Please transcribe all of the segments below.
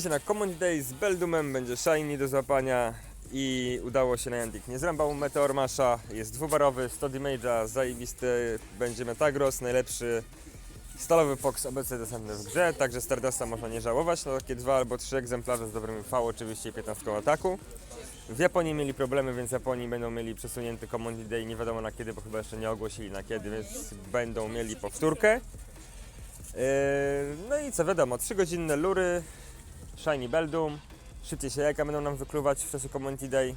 się na Community Day z Beldumem, będzie shiny do złapania i udało się na Jandik. Nie zrąbał Meteor Masha, jest dwubarowy, 100 damage'a, zajebisty, będzie Metagros, najlepszy stalowy Fox obecnie dostępny w grze, także Stardusta można nie żałować na takie dwa albo trzy egzemplarze z dobrym V oczywiście i 15 ataku. W Japonii mieli problemy, więc Japonii będą mieli przesunięty Community Day, nie wiadomo na kiedy, bo chyba jeszcze nie ogłosili na kiedy, więc będą mieli powtórkę. Yy, No i co wiadomo, 3 godzinne lury, Shiny Beldum, szybciej się jajka będą nam wykluwać w czasie Community Day.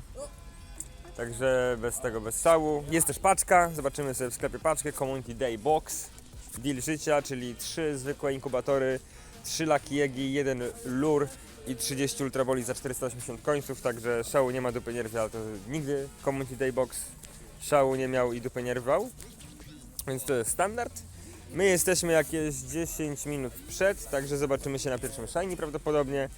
Także bez tego, bez szału. Jest też paczka, zobaczymy sobie w sklepie paczkę Community Day Box. Deal życia, czyli 3 zwykłe inkubatory, 3 laki jegi, 1 lur i 30 ultraboli za 480 końców, także szału nie ma dupy nie rwie, ale to nigdy Community Day Box szału nie miał i dupy nie rwał. Więc to jest standard. My jesteśmy jakieś 10 minut przed, także zobaczymy się na pierwszym shiny prawdopodobnie.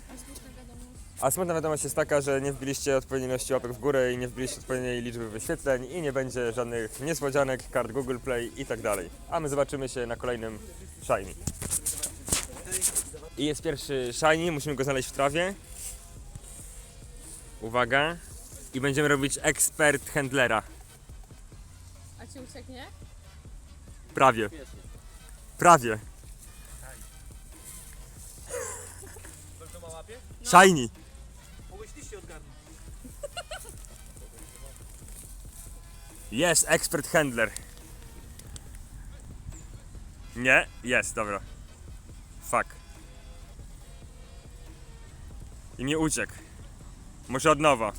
A smutna wiadomość jest taka, że nie wbiliście odpowiedniej ilości łapek w górę i nie wbiliście odpowiedniej liczby wyświetleń i nie będzie żadnych niespodzianek, kart Google Play i tak dalej. A my zobaczymy się na kolejnym shiny. I jest pierwszy shiny, musimy go znaleźć w trawie. Uwaga. I będziemy robić ekspert handlera. A ci ucieknie? Prawie. Prawie. To ma łapie? Jest, ekspert handler. Nie, jest, dobra. Fuck. I mi uciekł. Muszę od nowa.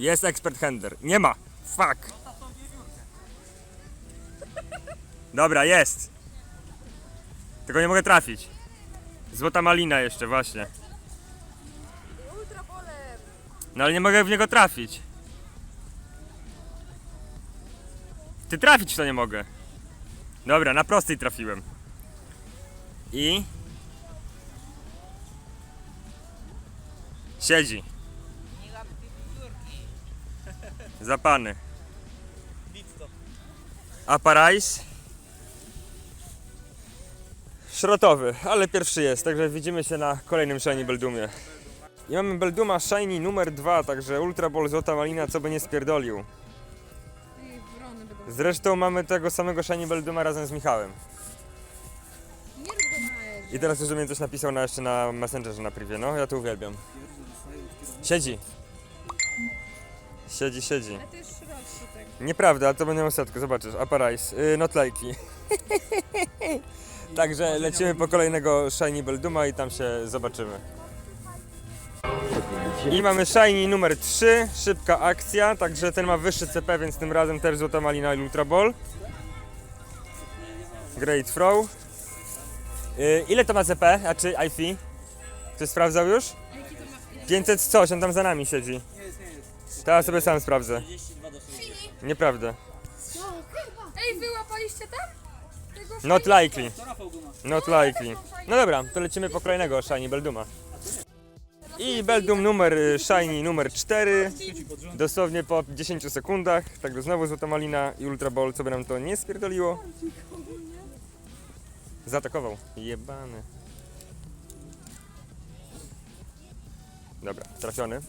Jest ekspert handler. Nie ma. Fuck. Dobra, jest. Tylko nie mogę trafić. Złota malina jeszcze, właśnie. No ale nie mogę w niego trafić. Ty trafić to nie mogę. Dobra, na prostej trafiłem. I... Siedzi. Zapany. Aparajs. Szrotowy, ale pierwszy jest, także widzimy się na kolejnym Shiny Beldumie. I mamy Belduma Shiny numer 2, także Ultra Ball Złota Malina, co by nie spierdolił. Zresztą mamy tego samego Shiny Belduma razem z Michałem. I teraz już mnie coś napisał na, jeszcze na Messengerze na privie, no ja to uwielbiam. Siedzi. Siedzi, siedzi. Tak. Nieprawda, to będzie setkę, zobaczysz. Aparajs, yy, not likely. Także lecimy po kolejnego Shiny Belduma i tam się zobaczymy. I mamy Shiny numer 3, szybka akcja, także ten ma wyższy CP, więc tym razem też Złota Malina i Ultra Ball. Great Throw. Yy, ile to ma CP, a czy IFI? Ktoś sprawdzał już? A jaki to ma... 500 coś, on tam za nami siedzi. Teraz sobie sam sprawdzę. 32 do 60. Nieprawda. Ej, wyłapaliście tam? Tego Not likely. Not likely. No dobra, to lecimy po kolejnego Shiny Belduma. I Beldum numer y, Shiny numer 4. Dosłownie po 10 sekundach. Także znowu Złota Malina i Ultra Ball, co by nam to nie spierdoliło. Zaatakował. Jebany. Dobra, trafiony.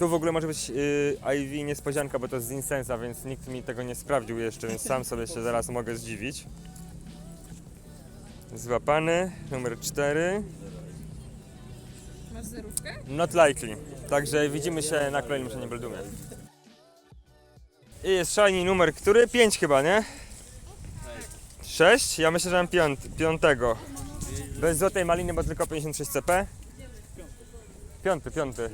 Tu w ogóle może być y, IV niespodzianka, bo to jest z Insensa, więc nikt mi tego nie sprawdził jeszcze, więc sam sobie się zaraz mogę zdziwić. Złapany, numer 4. Masz zerówkę? Not likely. Także widzimy się na kolejnym Shiny Beldumie. I jest Shiny numer który? 5 chyba, nie? 6? Ja myślę, że mam piąt, piątego. Bez złotej maliny, bo tylko 56 CP. Piąty, piąty.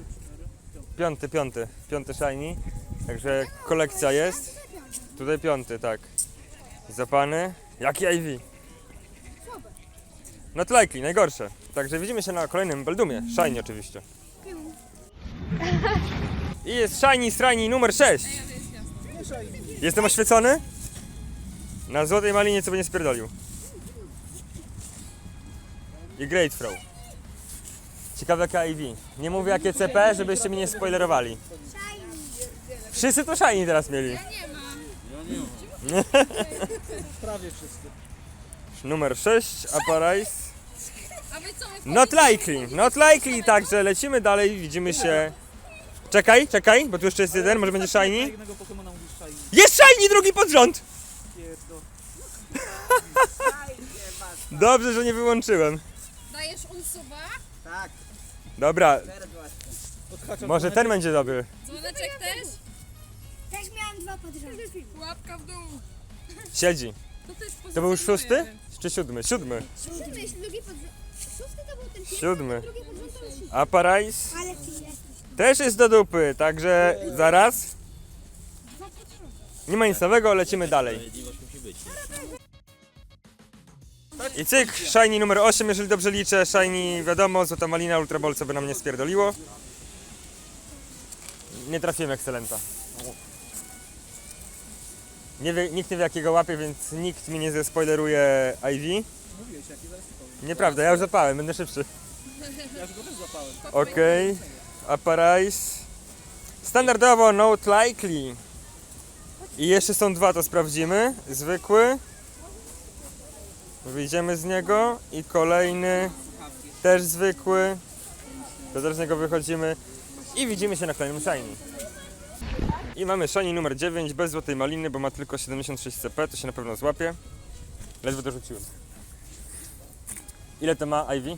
Piąty, piąty. Piąty Shiny. Także kolekcja jest. Tutaj piąty, tak. Zapany. Jaki IV? Not likely, najgorsze. Także widzimy się na kolejnym Beldumie. Shiny oczywiście. I jest Shiny Strani numer 6. Jestem oświecony? Na złotej malinie co by nie spierdolił. i Great Throw. Ciekawe jaka IV. Nie mówię jakie CP, żebyście mi nie spoilerowali. Wszyscy to shiny teraz mieli. Ja nie mam. Prawie wszyscy. Numer 6, Aparise. A wy co? my Not likely, not likely, także lecimy dalej, widzimy się. Czekaj, czekaj, bo tu jeszcze jest jeden, może będzie shiny. Jednego Pokemona mówisz shiny. Jest shiny drugi pod rząd! Pierdo. Dobrze, że nie wyłączyłem. Dajesz unsuba? Tak, Dobra, teraz właśnie. Odhaczam może ten będzie dobry. Dzwoneczek też? Też miałam dwa pod rząd. Łapka w dół. Siedzi. To też To był pozytywny szósty? Czy siódmy? Siódmy. Siódmy jest drugi pod rząd. Szósty to był ten pierwszy, Siódmy. drugi pod rząd to był siódmy. Aparise Ale ty jesteś. też jest do dupy, także zaraz. Nie ma nic nowego, lecimy dalej. I cyk, shiny numer 8, jeżeli dobrze liczę. Shiny, wiadomo, złota malina, ultra ball, co by nam nie spierdoliło. Nie trafiłem ekscelenta. Nie wie, nikt nie wie jakiego łapie, więc nikt mi nie zespoileruje IV. Nieprawda, ja już zapałem, będę szybszy. Ja już go też zapałem. Okej, Aparise. Standardowo Note Likely. I jeszcze są dwa, to sprawdzimy. Zwykły. Wyjdziemy z niego. I kolejny, też zwykły. To też z niego wychodzimy. I widzimy się na kolejnym Shiny. I mamy Shiny numer 9 bez złotej maliny, bo ma tylko 76 CP, to się na pewno złapie. Ledwo dorzuciłem. Ile to ma Ivy?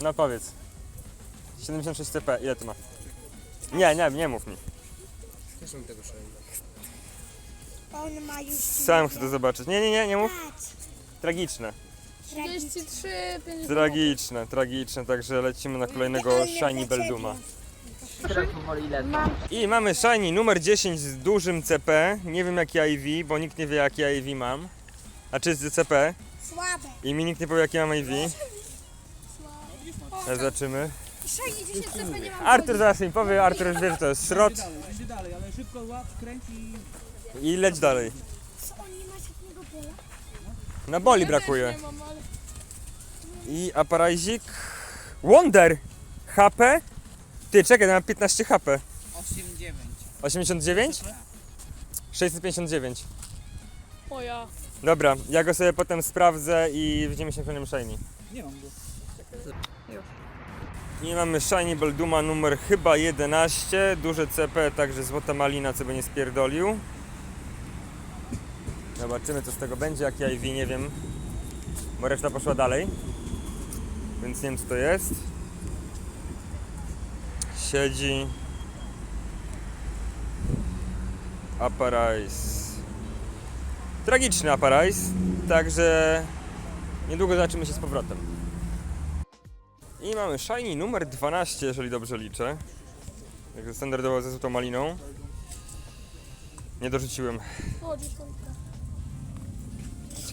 No powiedz. 76 CP, ile to ma? Nie, nie, nie mów mi. On ma już... Sam chcę to zobaczyć. Nie, nie, nie, nie mów. Tragiczne. 33, 50. Tragiczne, tragiczne, także lecimy na kolejnego Shiny Belduma. Teraz powoli lecą. I mamy Shiny numer 10 z dużym CP. Nie wiem jaki IV, bo nikt nie wie jaki IV mam. A czy z CP? Słabe. I mi nikt nie powie jaki mam IV. Teraz zobaczymy. Shiny 10 CP nie mam. Artur zaraz mi powie, Artur już wie, że to jest srot. Idzie dalej, idzie dalej, ale szybko łap, kręć i... I leć dalej. Co, on nie ma żadnego pola? Na boli Ja też brakuje. nie mam, ale- I aparajzik. Wonder! HP? Ty, czekaj, mam 15 HP. 8-9. 89? 659. O ja. Dobra, ja go sobie potem sprawdzę i widzimy się w kolejnym Shiny. Nie mam go. I mamy Shiny Belduma numer chyba 11, duże CP, także złota malina, co by nie spierdolił. Zobaczymy co z tego będzie, jak ja IV nie wiem, bo reszta poszła dalej. Więc nie wiem co to jest. Siedzi. Aparajs. Tragiczny Aparajs, także niedługo zobaczymy się z powrotem. I mamy shiny numer 12, jeżeli dobrze liczę. Także standardowo ze złotą maliną. Nie dorzuciłem.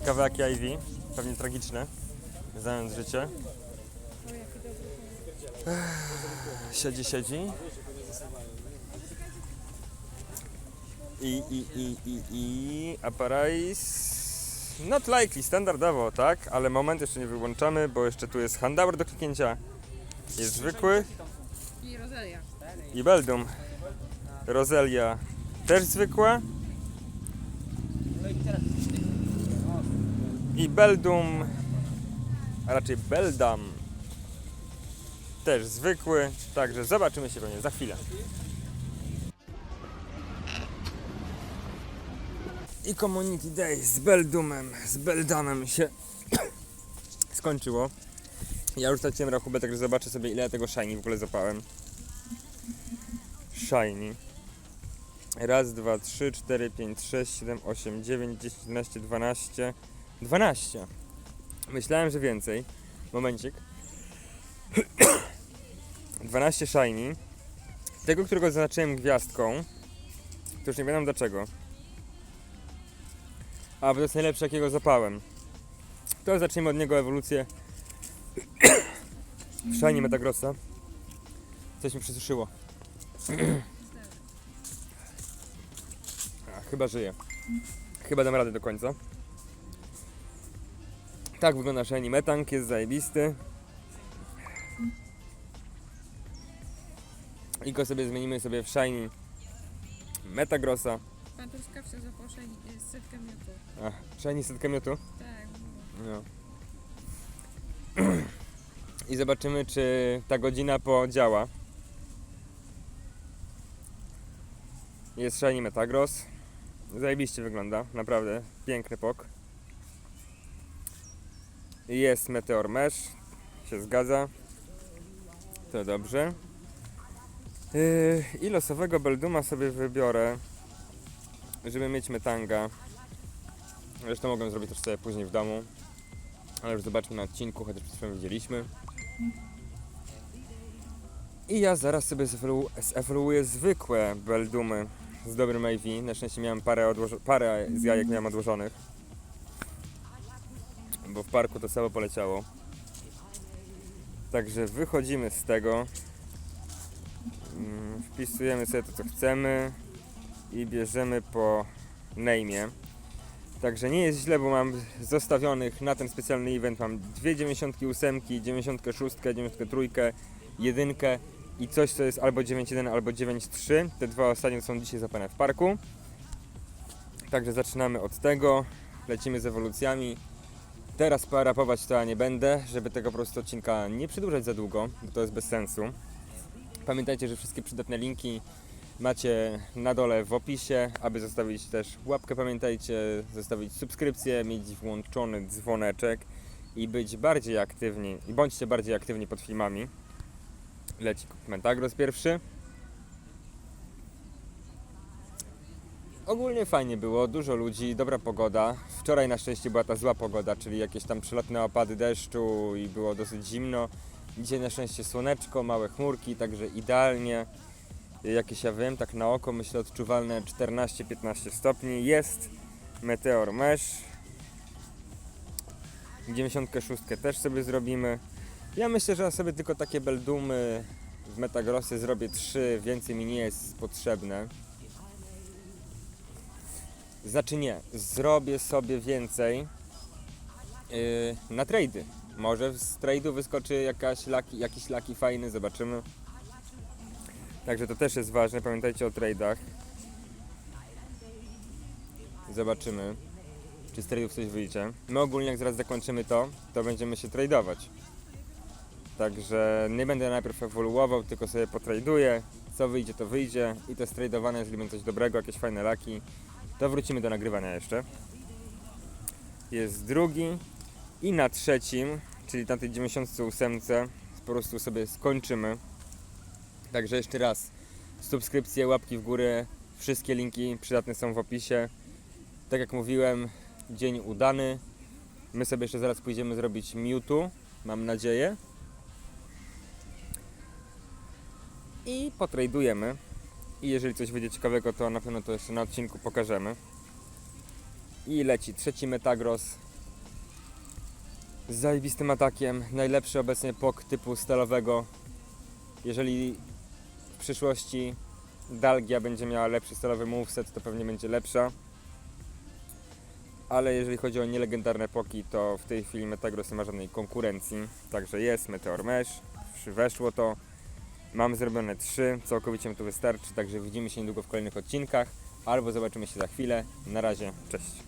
Ciekawe jakie IV. Pewnie tragiczne. Znając życie. Ech, Siedzi, siedzi. I, i, i, i, i... Aparais... Not likely, standardowo, tak? Ale moment, jeszcze nie wyłączamy, bo jeszcze tu jest handover do kliknięcia. Jest zwykły. I Beldum. Rozelia też zwykła. No i teraz I Beldum, a raczej Beldam, też zwykły. Także zobaczymy się pewnie za chwilę. I Community Day z Beldumem, z Beldamem się skończyło. Ja już straciłem rachubę, także zobaczę sobie ile ja tego Shiny w ogóle zapałem. Shiny. Raz, dwa, trzy, cztery, pięć, sześć, siedem, osiem, dziewięć, dziesięć, jedenaście, dwanaście. 12. Myślałem, że więcej. Momencik. 12 shiny. Tego, którego zaznaczyłem gwiazdką. To już nie wiem dlaczego. A, bo to jest najlepsze, jakiego zapałem. To zacznijmy od niego ewolucję. Shiny Metagrossa. Coś mi przesuszyło. Chyba żyję. Chyba dam radę do końca. Tak wygląda Shiny Metank, jest zajebisty. I go sobie zmienimy sobie w Shiny Metagrossa. Pan truskawca zaproszeń z setkę miotu. Ach, Shiny setkę miotu. Tak. No. I zobaczymy, czy ta godzina podziała. Jest Shiny Metagross. Zajebiście wygląda, naprawdę. Piękny pok. Jest Meteor Mesh. Się zgadza. To dobrze. Yy, I losowego Belduma sobie wybiorę, żeby mieć Metanga. Zresztą mogę zrobić też sobie później w domu. Ale już zobaczmy na odcinku, chociaż przed chwilą widzieliśmy. I ja zaraz sobie zewolu- zwykłe beldumy z dobrym AV. Na szczęście miałem parę, parę z jajek miałem odłożonych. Bo w parku to całe poleciało. Także wychodzimy z tego. Mm, Wpisujemy sobie to co chcemy i bierzemy po name'ie. Także nie jest źle, bo mam zostawionych na ten specjalny event mam dwie 98, 96, 93, jedynkę i coś co jest albo 9.1 albo 9.3. Te dwa ostatnie są dzisiaj zapane w parku. Także zaczynamy od tego. Lecimy z ewolucjami. Teraz parapować to ja nie będę, żeby tego po prostu odcinka nie przedłużać za długo, bo to jest bez sensu. Pamiętajcie, że wszystkie przydatne linki macie na dole w opisie, aby zostawić też łapkę, pamiętajcie, zostawić subskrypcję, mieć włączony dzwoneczek i być bardziej aktywni, i bądźcie bardziej aktywni pod filmami. Leci Mentagros pierwszy. Ogólnie fajnie było, dużo ludzi, dobra pogoda. Wczoraj na szczęście była ta zła pogoda, czyli jakieś tam przelotne opady deszczu i było dosyć zimno. Dzisiaj na szczęście słoneczko, małe chmurki, także idealnie jakieś ja wiem, tak na oko myślę odczuwalne 14-15 stopni. Jest Meteor Mesh. 96 też sobie zrobimy. Ja myślę, że sobie tylko takie beldumy w Metagrossy zrobię 3, więcej mi nie jest potrzebne. Znaczy nie, zrobię sobie więcej yy, na trady. Może z trade'u wyskoczy jakaś laki, jakiś laki fajny, zobaczymy. Także to też jest ważne, pamiętajcie o trade'ach. Zobaczymy, czy z trade'ów coś wyjdzie. My ogólnie jak zaraz zakończymy to, to będziemy się tradeować. Także nie będę najpierw ewoluował, tylko sobie potraduję. Co wyjdzie, to wyjdzie. I to stradowane, jeżeli będzie coś dobrego, jakieś fajne laki, to wrócimy do nagrywania jeszcze. Jest drugi. I na trzecim, czyli na tej 98, po prostu sobie skończymy. Także jeszcze raz, subskrypcje, łapki w górę, wszystkie linki przydatne są w opisie. Tak jak mówiłem, dzień udany. My sobie jeszcze zaraz pójdziemy zrobić Mewtwo, mam nadzieję. I potradujemy. I jeżeli coś wyjdzie ciekawego, to na pewno to jeszcze na odcinku pokażemy. I leci trzeci Metagross z zajebistym atakiem. Najlepszy obecnie pok typu stalowego. Jeżeli w przyszłości Dalgia będzie miała lepszy stalowy moveset, to pewnie będzie lepsza. Ale jeżeli chodzi o nielegendarne poki, to w tej chwili Metagross nie ma żadnej konkurencji. Także jest Meteor Mesh, weszło to. Mam zrobione trzy, całkowicie mi to wystarczy, także widzimy się niedługo w kolejnych odcinkach. Albo zobaczymy się za chwilę. Na razie, cześć.